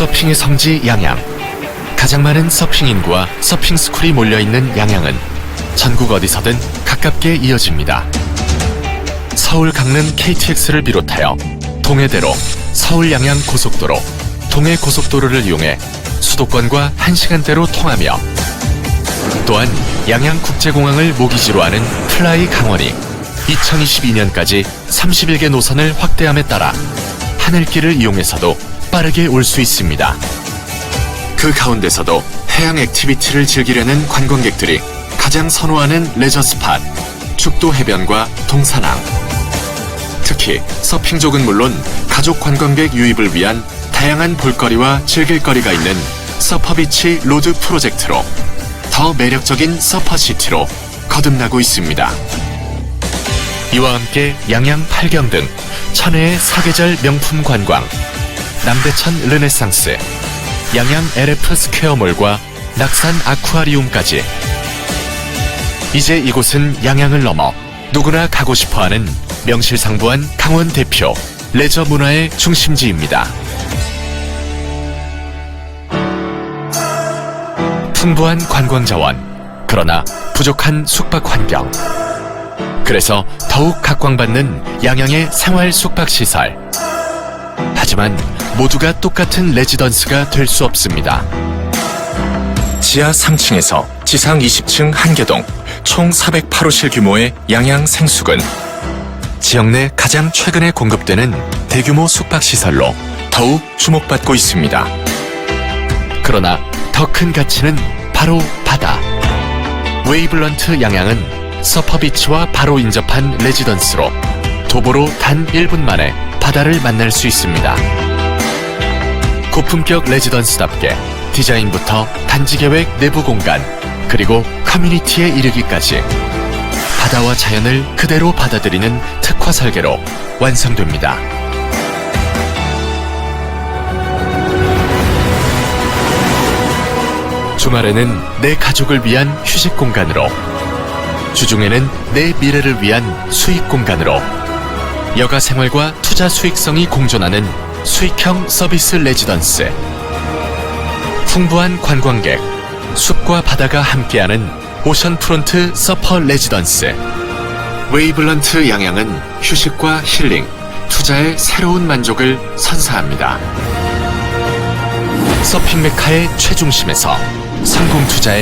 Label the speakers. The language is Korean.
Speaker 1: 서핑의 성지 양양. 가장 많은 서핑 인구와 서핑 스쿨이 몰려있는 양양은 전국 어디서든 가깝게 이어집니다. 서울 강릉 KTX를 비롯하여 동해대로, 서울 양양 고속도로, 동해 고속도로를 이용해 수도권과 1시간대로 통하며 또한 양양 국제공항을 모기지로 하는 플라이 강원이 2022년까지 31개 노선을 확대함에 따라 하늘길을 이용해서도 빠르게 올 수 있습니다. 그 가운데서도 해양 액티비티를 즐기려는 관광객들이 가장 선호하는 레저 스팟, 죽도 해변과 동산항. 특히 서핑족은 물론 가족 관광객 유입을 위한 다양한 볼거리와 즐길거리가 있는 서퍼비치 로드 프로젝트로 더 매력적인 서퍼시티로 거듭나고 있습니다. 이와 함께 양양 팔경 등 천혜의 사계절 명품 관광, 남대천 르네상스, 양양 LF 스퀘어몰과 낙산 아쿠아리움까지 이제 이곳은 양양을 넘어 누구나 가고 싶어하는 명실상부한 강원 대표 레저 문화의 중심지입니다. 풍부한 관광 자원, 그러나 부족한 숙박 환경. 그래서 더욱 각광받는 양양의 생활 숙박 시설. 하지만 모두가 똑같은 레지던스가 될 수 없습니다. 지하 3층에서 지상 20층 한 개동, 총 408호실 규모의 양양 생숙은 지역 내 가장 최근에 공급되는 대규모 숙박시설로 더욱 주목받고 있습니다. 그러나 더 큰 가치는 바로 바다. 웨이블런트 양양은 서퍼비치와 바로 인접한 레지던스로 도보로 단 1분 만에 바다를 만날 수 있습니다. 고품격 레지던스답게 디자인부터 단지 계획 내부 공간, 그리고 커뮤니티에 이르기까지 바다와 자연을 그대로 받아들이는 특화 설계로 완성됩니다. 주말에는 내 가족을 위한 휴식 공간으로, 주중에는 내 미래를 위한 수익 공간으로, 여가 생활과 투자 수익성이 공존하는 수익형 서비스 레지던스. 풍부한 관광객, 숲과 바다가 함께하는 오션프론트 서퍼 레지던스. 웨이블런트 양양은 휴식과 힐링, 투자의 새로운 만족을 선사합니다. 서핑 메카의 최중심에서 성공 투자의